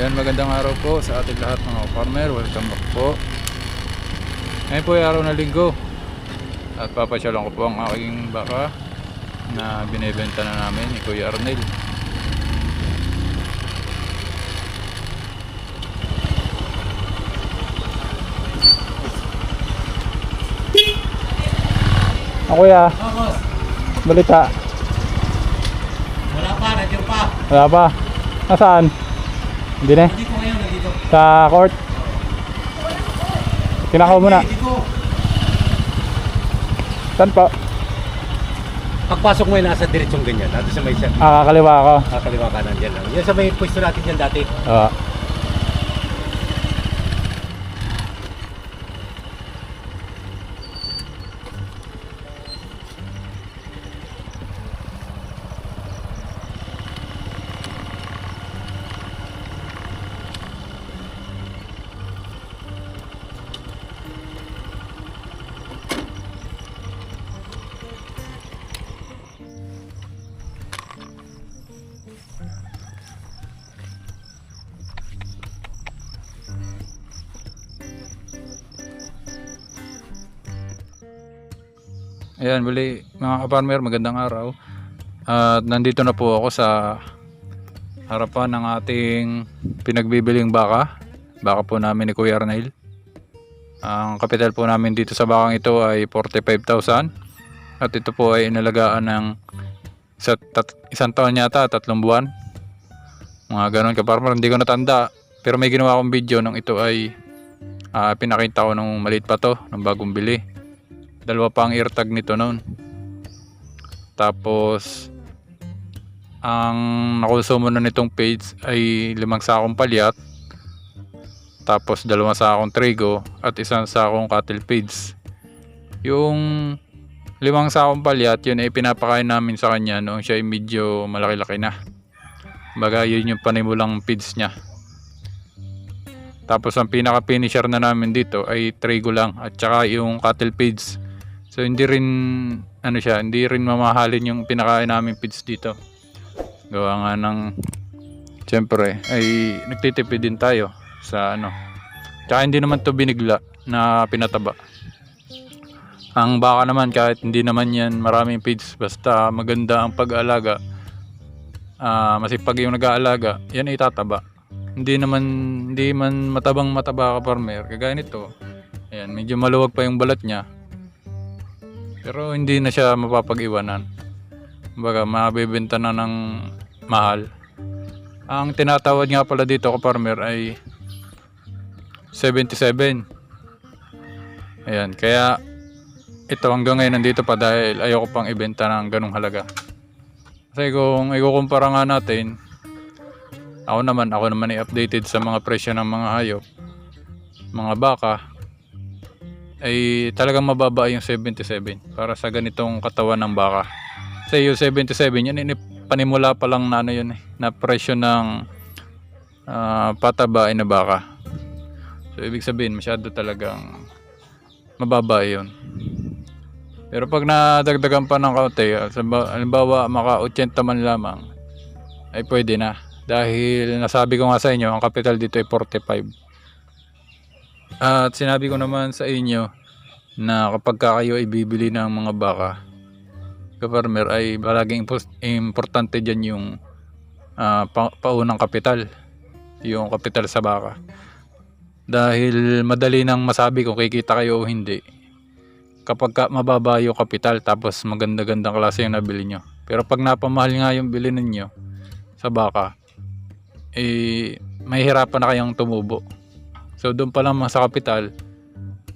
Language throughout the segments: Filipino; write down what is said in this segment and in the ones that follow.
Ayan, magandang araw po sa ating lahat mga farmer. Welcome back po. Ngayon po ay araw na linggo. At papasyalan ko po ang aking baka na binibenta na namin ni Kuya Arnel. Ang kuya, Oh, boss. balita. Wala pa, nandiyan pa. Wala pa. Nasaan? Hindi na. Ngayon, nandito. Sa court. Kinakaw mo na. Saan po? Pagpasok mo yun, nasa diretsong ganyan. Nandito sa may set. Ah, kakaliwa ako. Kakaliwa ka nandiyan lang. Yan sa may pwesto natin dyan dati. Oo. Ayan, bali mga ka-farmer, magandang araw. At nandito na po ako sa harapan ng ating pinagbibiling baka. Baka po namin ni Kuya Arnel. Ang kapital po namin dito sa bakang ito ay 45,000. At ito po ay inalagaan ng isa, tat, isang taon yata, tatlong buwan. Mga ganon ka-farmer, hindi ko natanda. Pero may ginawa akong video nung ito ay ah, pinakita ko nung maliit pa to, nung bagong bili dalawa pa ang eartag nito noon. Tapos ang nakonsumo na nitong page ay limang sakong palyat tapos dalawang sakong trigo at isang sakong cattle feeds yung limang sakong palyat yun ay pinapakain namin sa kanya noong siya ay medyo malaki-laki na. Baga yun yung panimulang feeds niya. Tapos ang pinaka finisher na namin dito ay trigo lang at saka yung cattle feeds So hindi rin ano siya, hindi rin mamahalin yung pinakain namin feeds dito. Gawa nga ng Siyempre, ay nagtitipid din tayo sa ano. Tsaka hindi naman to binigla na pinataba. Ang baka naman kahit hindi naman yan maraming feeds basta maganda ang pag-aalaga. ah masipag yung nag-aalaga, yan ay tataba. Hindi naman hindi man matabang mataba ka farmer. Kagaya nito. Ayan, medyo maluwag pa yung balat niya. Pero hindi na siya mapapag-iwanan. Kumbaga, mabibenta na ng mahal. Ang tinatawad nga pala dito ko farmer ay 77. Ayan, kaya ito hanggang ngayon nandito pa dahil ayoko pang ibenta ng ganong halaga. Kasi kung ikukumpara nga natin, ako naman, ako naman i-updated sa mga presyo ng mga hayop, mga baka, ay talagang mababa yung 77 para sa ganitong katawan ng baka. Kasi yung 77, yan ini panimula pa lang na ano yun eh, na presyo ng ah, pataba na baka. So ibig sabihin masyado talagang mababa yun. Pero pag nadagdagan pa ng kaunti, ah, halimbawa maka 80 man lamang, ay pwede na. Dahil nasabi ko nga sa inyo, ang capital dito ay 45. At sinabi ko naman sa inyo na kapag ka kayo ay bibili ng mga baka, ka-farmer ay palaging importante dyan yung ah, pa- paunang kapital. Yung kapital sa baka. Dahil madali nang masabi kung kikita kayo o hindi. Kapag ka mababa yung kapital tapos maganda-gandang klase yung nabili nyo. Pero pag napamahal nga yung bili ninyo sa baka, eh, may hirapan na kayong tumubo. So doon pa lang sa kapital,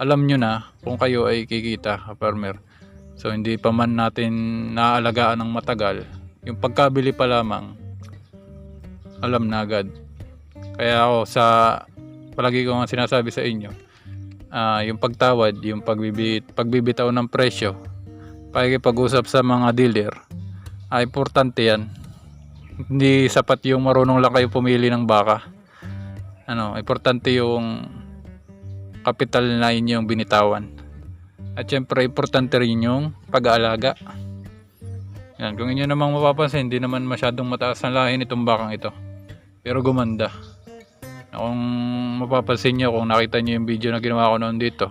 alam nyo na kung kayo ay kikita, farmer. So hindi pa man natin naaalagaan ng matagal, yung pagkabili pa lamang, alam na agad. Kaya ako sa palagi ko nga sinasabi sa inyo, ah, yung pagtawad, yung pagbibit, pagbibitaw ng presyo, pakikipag-usap sa mga dealer, ay importante yan. Hindi sapat yung marunong lang kayo pumili ng baka. Ano, importante yung kapital na inyong binitawan. At syempre, importante rin yung pag-aalaga. Yan, kung inyo namang mapapansin, hindi naman masyadong mataas na lahi nitong bakang ito. Pero gumanda. Kung mapapansin nyo, kung nakita nyo yung video na ginawa ko noon dito,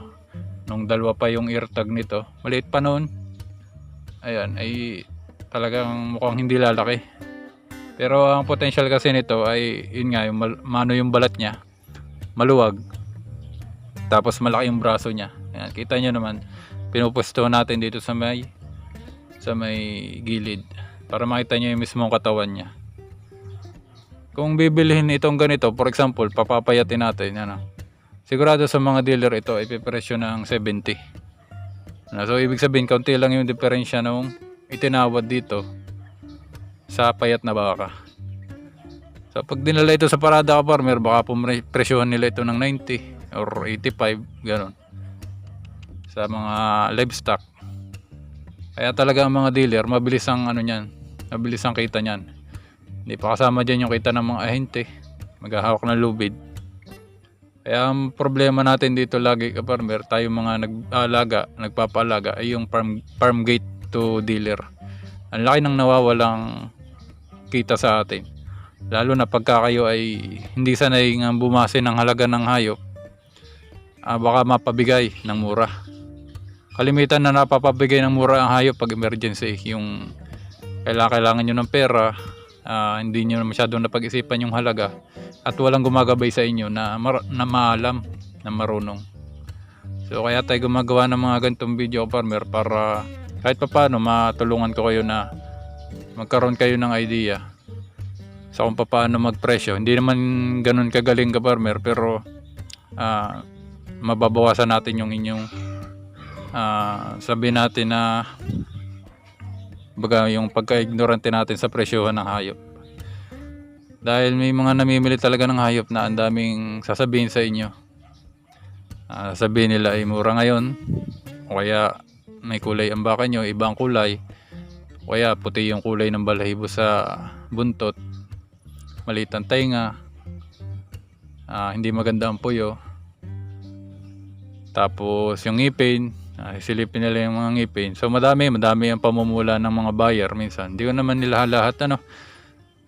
nung dalawa pa yung ear tag nito, maliit pa noon. Ayan, ay talagang mukhang hindi lalaki. Pero ang potential kasi nito ay, yun nga, yung mano yung balat niya, maluwag. Tapos malaki yung braso niya. Ayan, kita nyo naman, pinupwesto natin dito sa may sa may gilid para makita nyo yung mismong katawan niya. Kung bibilihin itong ganito, for example, papapayatin natin, ano, sigurado sa mga dealer ito, ipipresyo ng 70. Ano, so, ibig sabihin, kaunti lang yung diferensya nung itinawad dito sa payat na baka. So, pag dinala ito sa parada ka farmer, baka pupresyohan nila ito ng 90 or 85, ganun. Sa mga livestock. Kaya talaga ang mga dealer, mabilis ang ano niyan, mabilis ang kita niyan. Hindi pa kasama dyan yung kita ng mga ahente. Maghahawak ng lubid. Kaya ang problema natin dito lagi kaparmer, tayo mga nag-alaga, nagpapaalaga ay yung farm, farm gate to dealer. Ang laki ng nawawalang kita sa atin. Lalo na pagka kayo ay hindi sanay nga bumase ng halaga ng hayop, ah, baka mapabigay ng mura. Kalimitan na napapabigay ng mura ang hayop pag emergency. Yung kailangan, kailangan nyo ng pera, ah, hindi nyo masyadong napag-isipan yung halaga at walang gumagabay sa inyo na, mar- na maalam, na marunong. So kaya tayo gumagawa ng mga ganitong video farmer para kahit pa paano matulungan ko kayo na magkaroon kayo ng idea sa kung paano magpresyo. Hindi naman ganun kagaling ka farmer pero ah, mababawasan natin yung inyong ah, sabihin natin na baga yung pagka-ignorante natin sa presyohan ng hayop. Dahil may mga namimili talaga ng hayop na ang daming sasabihin sa inyo. Ah, sabihin nila ay mura ngayon o kaya may kulay ang baka nyo, ibang kulay kaya puti yung kulay ng balahibo sa buntot. Maliit ang tainga. Ah, hindi maganda ang puyo. Tapos yung ngipin. Ah, silipin nila yung mga ngipin. So madami, madami ang pamumula ng mga buyer minsan. Hindi ko naman nila lahat ano.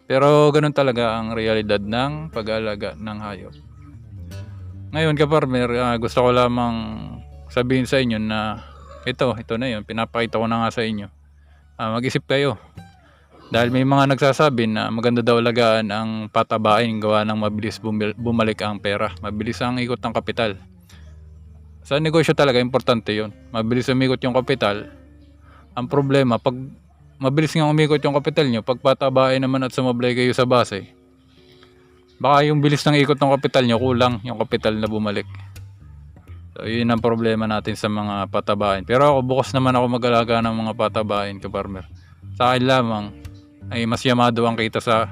Pero ganun talaga ang realidad ng pag-aalaga ng hayop. Ngayon kaparmer ah, gusto ko lamang sabihin sa inyo na ito, ito na yun. Pinapakita ko na nga sa inyo Ah, mag-isip kayo dahil may mga nagsasabi na maganda daw alagaan ang patabain gawa ng mabilis bumalik ang pera. Mabilis ang ikot ng kapital. Sa negosyo talaga, importante yon. Mabilis umikot yung kapital. Ang problema, pag mabilis nga umikot yung kapital nyo, pag patabain naman at sumablay kayo sa base, baka yung bilis ng ikot ng kapital nyo, kulang yung kapital na bumalik. So, yun ang problema natin sa mga patabain. Pero ako, bukas naman ako mag-alaga ng mga patabain, kaparmer. Sa akin lamang, ay mas yamado ang kita sa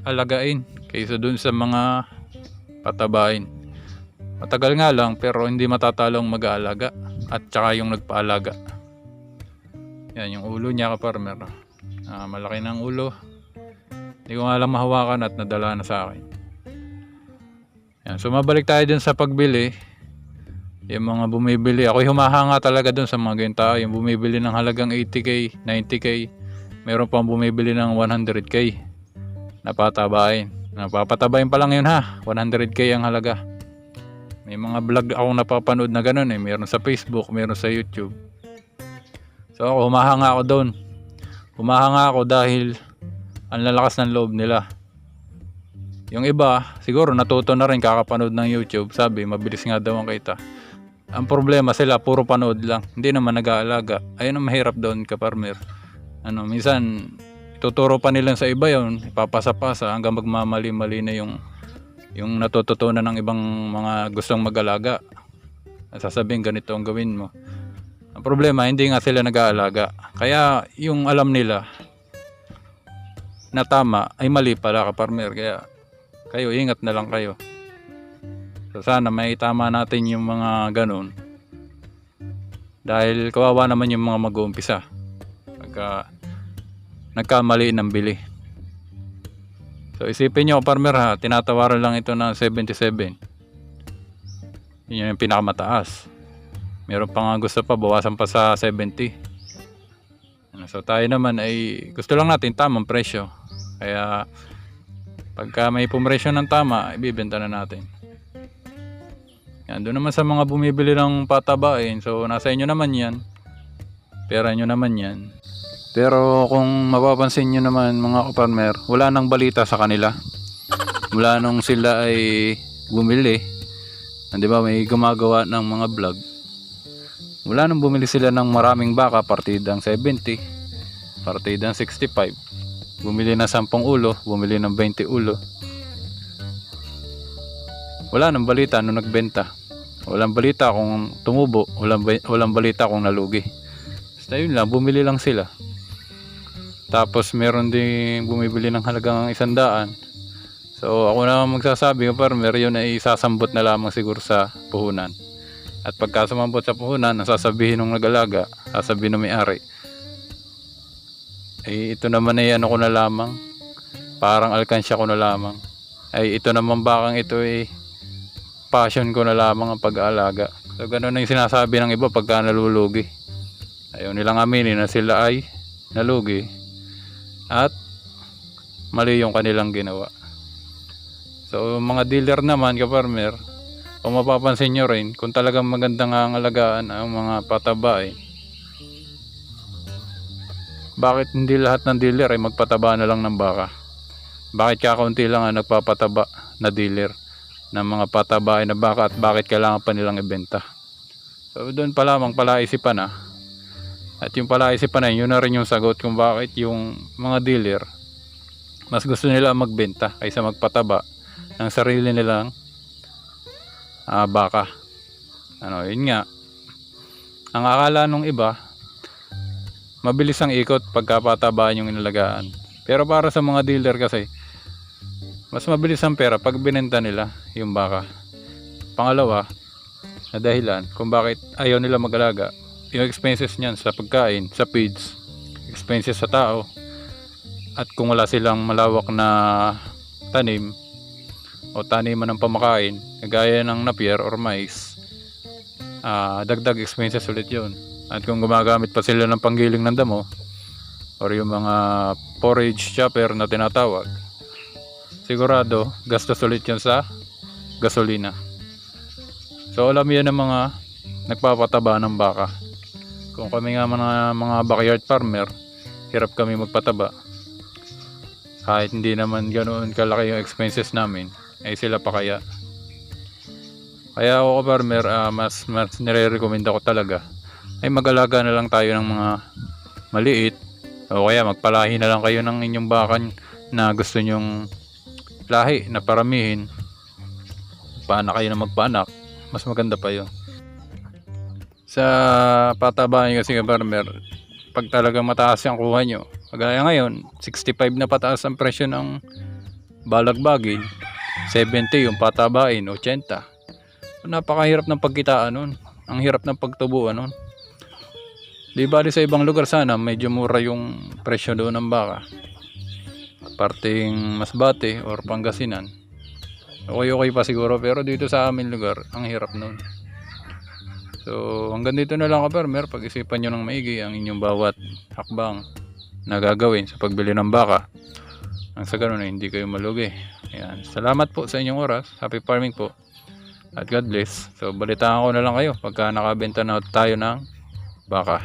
alagain kaysa dun sa mga patabain. Matagal nga lang pero hindi matatalong mag-aalaga at saka yung nagpaalaga. Yan yung ulo niya kaparmer. Ah, malaki ng ulo. Hindi ko nga lang mahawakan at nadala na sa akin. Yan, so mabalik tayo dun sa pagbili. Yung mga bumibili, ako humahanga talaga dun sa mga ganyan tao. Yung bumibili ng halagang 80k, 90k, meron pang bumibili ng 100k na patabain. Napapatabain pa lang yun ha, 100k ang halaga. May mga vlog akong napapanood na ganun eh. Meron sa Facebook, meron sa YouTube. So ako, humahanga ako doon. Humahanga ako dahil ang lalakas ng loob nila. Yung iba, siguro natuto na rin kakapanood ng YouTube. Sabi, mabilis nga daw ang kita. Ang problema sila, puro panood lang. Hindi naman nag-aalaga. Ayun ang mahirap doon, kaparmer. Ano, minsan, tuturo pa nila sa iba yon ipapasa-pasa hanggang magmamali-mali na yung yung natututunan ng ibang mga gustong mag-alaga. Sasabihin ganito ang gawin mo. Ang problema, hindi nga sila nag-aalaga. Kaya yung alam nila na tama ay mali pala kaparmer. Kaya kayo, ingat na lang kayo. So sana may tama natin yung mga ganun. Dahil kawawa naman yung mga mag-uumpisa. Pagka nagkamali ng bili. So isipin nyo, farmer ha, tinatawaran lang ito ng 77. Yun yung pinakamataas. Meron pa nga gusto pa, bawasan pa sa 70. Ano, So tayo naman ay gusto lang natin tamang presyo. Kaya Pagka may pumresyo ng tama, ibibenta na natin. Yan, doon naman sa mga bumibili ng patabain. So, nasa inyo naman yan. Pera nyo naman yan. Pero kung mapapansin nyo naman mga kaparmer, wala nang balita sa kanila. Mula nung sila ay bumili, di ba may gumagawa ng mga vlog. Mula nung bumili sila ng maraming baka, partidang 70, partidang 65. Bumili ng 10 ulo, bumili ng 20 ulo. Wala nang balita nung nagbenta. Walang balita kung tumubo, walang, walang balita kung nalugi. Basta yun lang, bumili lang sila. Tapos meron din bumibili ng halagang isang daan. So ako na magsasabi ng farmer, yun ay isasambot na lamang siguro sa puhunan. At pagka sumambot sa puhunan, ang sasabihin ng nag-alaga, sasabihin ng may-ari, ay ito naman ay ano ko na lamang, parang alkansya ko na lamang. Ay ito naman bakang ito ay passion ko na lamang ang pag-aalaga. So ganun na yung sinasabi ng iba pagka nalulugi. Ayaw nilang aminin na sila ay nalugi at mali yung kanilang ginawa. So mga dealer naman ka-farmer, kung mapapansin nyo rin, kung talagang magandang ang alagaan ang mga pataba eh, bakit hindi lahat ng dealer ay magpataba na lang ng baka? Bakit kakaunti lang ang nagpapataba na dealer ng mga pataba ay na baka at bakit kailangan pa nilang ibenta? So doon pa lamang palaisipan na. At yung palaisipan na yun, yun na rin yung sagot kung bakit yung mga dealer mas gusto nila magbenta kaysa magpataba ng sarili nilang ah, baka. Ano, yun nga. Ang akala nung iba, mabilis ang ikot pagkapatabaan yung inalagaan. Pero para sa mga dealer kasi, mas mabilis ang pera pag binenta nila yung baka. Pangalawa, na dahilan kung bakit ayaw nila mag-alaga, yung expenses niyan sa pagkain, sa feeds, expenses sa tao, at kung wala silang malawak na tanim o taniman ng pamakain, kagaya ng napier or mais, ah, dagdag expenses ulit yun. At kung gumagamit pa sila ng panggiling ng damo or yung mga forage chopper na tinatawag, sigurado gastos ulit yun sa gasolina. So alam yan ng mga nagpapataba ng baka. Kung kami nga mga, mga backyard farmer, hirap kami magpataba. Kahit hindi naman ganoon kalaki yung expenses namin, ay sila pa kaya. Kaya ako farmer, ah, mas, mas nire-recommend ako talaga ay mag-alaga na lang tayo ng mga maliit o kaya magpalahi na lang kayo ng inyong bakan na gusto nyong lahi na paramihin. Paanak kayo na magpaanak mas maganda pa yun. Sa patabahan kasi ka farmer pag talaga mataas yung kuha nyo kagaya ngayon 65 na pataas ang presyo ng balagbagin 70 yung patabain 80 napakahirap ng pagkitaan nun. Ang hirap ng pagtubuan nun. Di bali sa ibang lugar sana medyo mura yung presyo doon ng baka. Parting Masbate or Pangasinan. Okay okay pa siguro pero dito sa amin lugar ang hirap noon. So hanggang dito na lang ka farmer pag-isipan nyo ng maigi ang inyong bawat hakbang na gagawin sa pagbili ng baka. Ang sa ganun ay hindi kayo malugi. Ayan. Salamat po sa inyong oras. Happy farming po. At God bless. So balitaan ko na lang kayo pagka nakabenta na tayo ng baka.